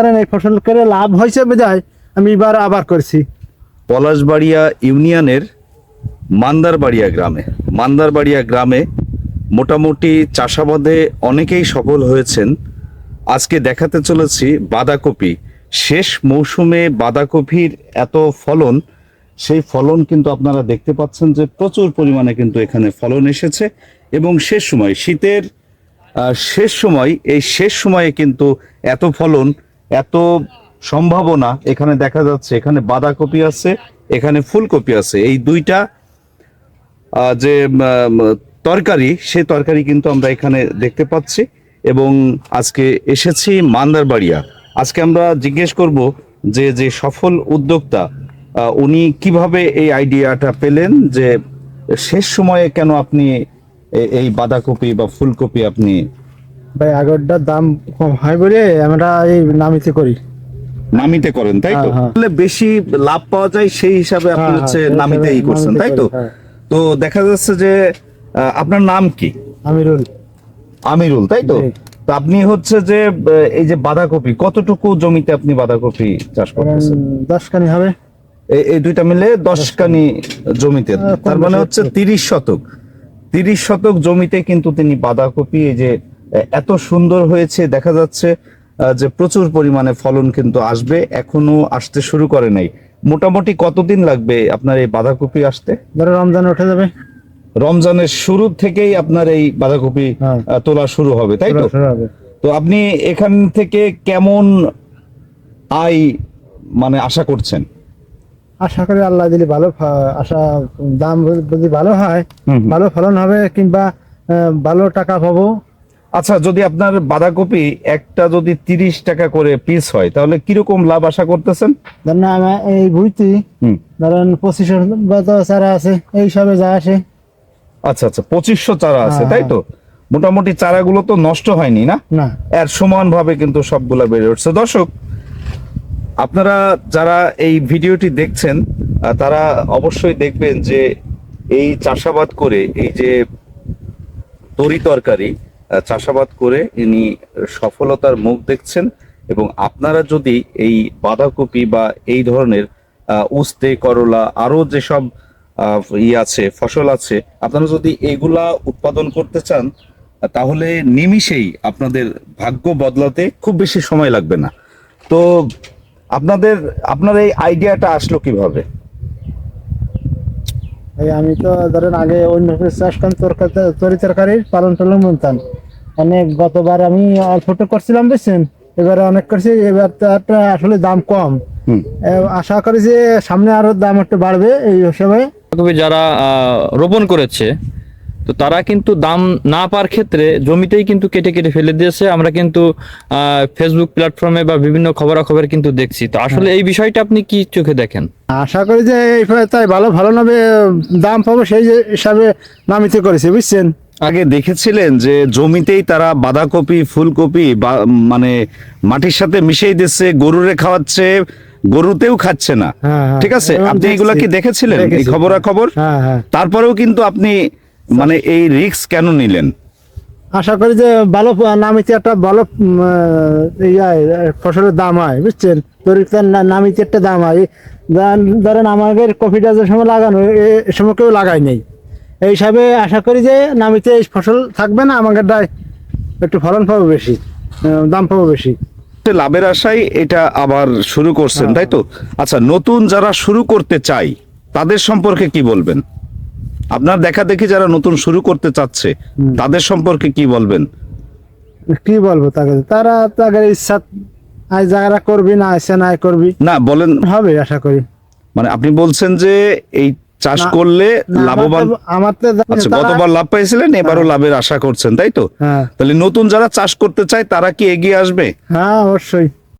কারণ এই ফসল করে লাভ হয়েছে বিধায় আমি এবার আবার করছি। পলাশবাড়িয়া ইউনিয়নের মান্দারবাড়িয়া গ্রামে। মান্দারবাড়িয়া গ্রামে মোটামুটি চাষাবাদে অনেকেই সফল হয়েছেন। আজকে দেখাতে চলেছি বাঁধাকপি। শেষ মৌসুমে বাঁধাকপির এত ফলন, সেই ফলন কিন্তু আপনারা দেখতে পাচ্ছেন যে প্রচুর পরিমাণে কিন্তু এখানে ফলন এসেছে এবং শেষ সময়, শীতের শেষ সময়, এই শেষ সময়ে কিন্তু এত ফলন এত সম্ভাবনা এখানে দেখা যাচ্ছে, এখানে বাঁধাকপি আছে, এখানে ফুলকপি আছে। এই দুইটা যে তরকারি, সেই তরকারি কিন্তু আমরা এখানে দেখতে পাচ্ছি এবং আজকে এসেছি মান্দারবাড়িয়া। আজকে আমরা জিজ্ঞেস করব যে যে সফল উদ্যোক্তা উনি কীভাবে এই আইডিয়াটা পেলেন যে, শেষ সময়ে কেন আপনি এই বাঁধাকপি বা ফুলকপি আপনি ভাই আগরটার দাম কম। হয় বলে আমরা এই নামিতে করি। নামিতে করেন তাই তো? হ্যাঁ, হ্যাঁ। তাহলে বেশি লাভ পাওয়া যায় সেই হিসাবে আপনি হ্যাঁ, হচ্ছে নামিতেই করছেন তাই তো। তো দেখা যাচ্ছে যে আপনার নাম কি? আমিরুল। আমিরুল তাই তো? তো আপনি হচ্ছে যে এই যে বাঁধাকপি কতটুকু জমিতে আপনি বাঁধাকপি চাষ করতেছেন? দশ কানি হবে। এই- দুইটা মিলে দশ কানি জমিতে। তার মানে হচ্ছে তিরিশ শতক। তিরিশ শতক জমিতে কিন্তু তিনি বাঁধাকপি এই যে এত সুন্দর হয়েছে দেখা যাচ্ছে যে প্রচুর পরিমাণে ফলন কিন্তু আসবে এখনও আসতে শুরু করে নাই। মোটামুটি কতদিন লাগবে আপনার এই বাঁধাকপি আসতে? ধরো রমজান উঠে যাবে। রমজানের শুরু থেকেই আপনার এই বাঁধাকপি হ্যাঁ। তোলা শুরু হবে তাই তো? তো আপনি এখান থেকে কেমন আয় মানে আশা করছেন? আশা করি আল্লাহ দিলে ভালো আশা দাম যদি ভালো হয়। ভালো ফলন হবে কিংবা ভালো টাকা পাবো আচ্ছা যদি আপনার বাঁধাকপি একটা যদি তিরিশ টাকা করে পিস হয় তাহলে কীরকম লাভ আশা করতেছেন? ধরেন আমার এই বুঝতি ধরেন পঁচিশ তো চারা আছে এই হিসাবে যা আসে। আচ্ছা আচ্ছা পঁচিশশো চারা আছে হ্যাঁ, তাই তো? মোটামুটি চারাগুলো তো নষ্ট হয়নি না? এর সমানভাবে কিন্তু সবগুলা বেড়ে উঠছে। দর্শক আপনারা যারা এই ভিডিওটি দেখছেন তারা অবশ্যই দেখবেন যে এই চাষাবাদ করে এই যে তরি তরকারি চাষাবাদ করে ইনি সফলতার মুখ দেখছেন এবং আপনারা যদি এই বাঁধাকপি বা এই ধরনের উস্তে, করলা আরও যেসব ই আছে, ফসল আছে, আপনারা যদি এগুলা উৎপাদন করতে চান, তাহলে নিমিষেই আপনাদের ভাগ্য বদলাতে খুব বেশি সময় লাগবে না। তো আপনাদের, আপনার এই আইডিয়াটা আসলো কীভাবে? আমি তো ধরেন আগে অন্য চাষ করতাম, তরকারি তরি তরকারির পালন টালন মনতাম অনেক গতবার আমি অল্পটা করছিলাম বুঝছেন? এবারে অনেক করছি এবার তো একটা আসলে দাম কম। আশা করি যে সামনে আরও দাম একটু বাড়বে এই হিসেবে। যারা রোপণ করেছে তো তারা কিন্তু দাম না পাওয়ার ক্ষেত্রে জমিতেই কিন্তু কেটে কেটে ফেলে দিয়েছে। আমরা কিন্তু ফেসবুক প্ল্যাটফর্মে বা বিভিন্ন খবরাখবর কিন্তু দেখছি। তো আসলে এই বিষয়টা আপনি কি চোখে দেখেন? আশা করি যে এই তাই ভালো ভালো নামে দাম পাবো সেই হিসাবে নামিতে করেছে বুঝছেন? আগে দেখেছিলেন যে জমিতেই তারা বাঁধাকপি ফুলকপি বা মানে মাটির সাথে মিশিয়ে দিচ্ছে গরুরে খাওয়াচ্ছে গরুতেও খাচ্ছে না। হ্যাঁ, হ্যাঁ। ঠিক আছে? আপনি এগুলা কি দেখেছিলেন? এই দেখেছি। খবরাখবর? হ্যাঁ তারপরেও কিন্তু আপনি মানে এই রিস্ক কেন নিলেন? আশা করি যে ভালো নামিতে একটা ভালো ফসলের দাম হয় বুঝছেন? তরিকার নামিতে একটা দাম হয়। ধরেন- আমাদের কফিটা যে সময় লাগানো এ- এ সময় কেউ লাগাই নেই। এই হিসাবে আশা করি যে নামিতে এই ফসল থাকবে না আমাদের একটু ফলন পাবো বেশি দাম পাবো বেশি। লাভের আশায় এটা আবার শুরু করছেন তাই তো? আচ্ছা নতুন যারা শুরু করতে চাই তাদের সম্পর্কে কি বলবেন? আপনার দেখা দেখি যারা নতুন শুরু করতে চাচ্ছে তাদের সম্পর্কে কি বলবেন? কি বলব তাকে? তারা তাদের ইচ্ছা আজ যারা করবি না আসে না করবি। না বলেন। হবে আশা করি। মানে আপনি বলছেন যে এই চাষ করলে লাভবান আচ্ছা গতবার লাভ পাইছিলেন এবারও লাভের আশা করছেন তাই তো? হ্যাঁ। তাহলে নতুন যারা চাষ করতে চায় তারা কি এগিয়ে আসবে? হ্যাঁ অবশ্যই।